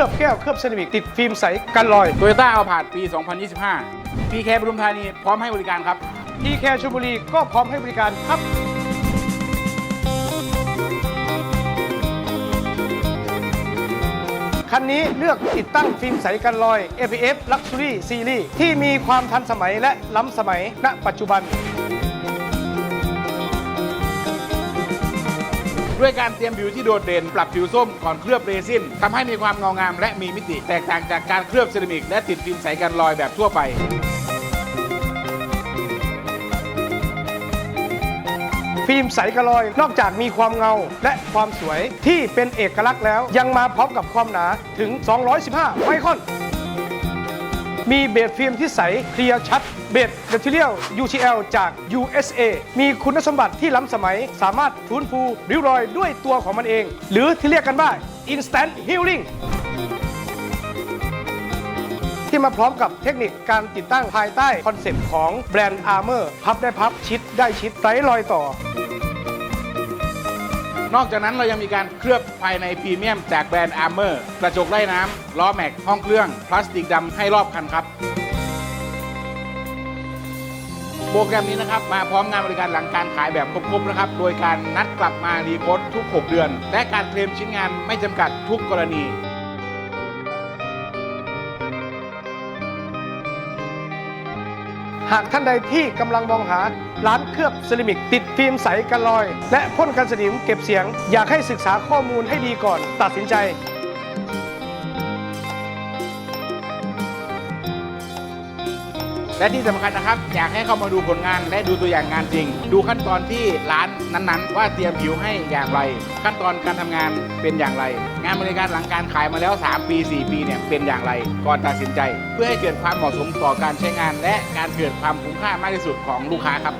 ลือบแก้วเคลือบเซรามิกติดฟิล์มใสกันรอยโตโยต้าเอาผาดปี 2025 พีแคปทุมธานีพร้อมให้บริการครับ ทีแคชลบุรีก็พร้อมให้บริการครับ คันนี้เลือกติดตั้งฟิล์มใสกันรอย APF Luxury Series ที่มีความทันสมัยและล้ำสมัยณปัจจุบัน ด้วยการเตรียมผิวที่โดดเด่น ปรับผิวส้มก่อนเคลือบเรซินทำให้มีความเงางามและมีมิติ แตกต่างจากการเคลือบเซรามิก และติดฟิล์มใสกันรอยแบบทั่วไปฟิล์มใสกระลอย นอกจากมีความเงาและความสวยที่เป็นเอกลักษณ์แล้ว ยังมาพร้อมกับความหนาถึง 215 ไมครอน มีเบสฟิล์มที่ใสเคลียร์ชัด เบสเ a ท e เ i ียล UCL จาก USA มีคุณสมบัติที่ล้ำสมัย สามารถฟื้นฟูริ้วรอยด้วยตัวของมันเอง หรือที่เรียกกันว่า Instant Healing ที่มาพร้อมกับเทคนิคการติดตั้งภายใต้คอนเซปต์ของแบรนด์ Armor พับได้พับชิดได้ชิดไร้รอยต่อ นอกจากนั้นเรายังมีการเคลือบภายในพรีเมียมจากแบรนด์ Armor กระจกไล่น้ำล้อแม็ก ห้องเครื่อง พลาสติกดำให้รอบคันครับ โปรแกรมนี้นะครับมาพร้อมงานบริการหลังการขายแบบครบๆนะครับ โดยการนัดกลับมารีโพสต์ทุก 6 เดือน และการเคลมชิ้นงานไม่จำกัดทุกกรณี หากท่านใดที่กำลังมองหาร้านเคลือบเซรามิก ติดฟิล์มใสกันรอย และพ่นกันสนิมเก็บเสียง อยากให้ศึกษาข้อมูลให้ดีก่อนตัดสินใจ และที่สำคัญนะครับ อยากให้เข้ามาดูผลงานและดูตัวอย่างงานจริง ดูขั้นตอนที่ร้านนั้นๆ ว่าเตรียมผิวให้อย่างไร ขั้นตอนการทำงานเป็นอย่างไร งานบริการหลังการขายมาแล้ว 3 ปี 4 ปีเนี่ยเป็นอย่างไร ก่อนตัดสินใจ เพื่อให้เกิดความเหมาะสมต่อการใช้งาน และการเกิดความคุ้มค่ามากที่สุดของลูกค้าครับ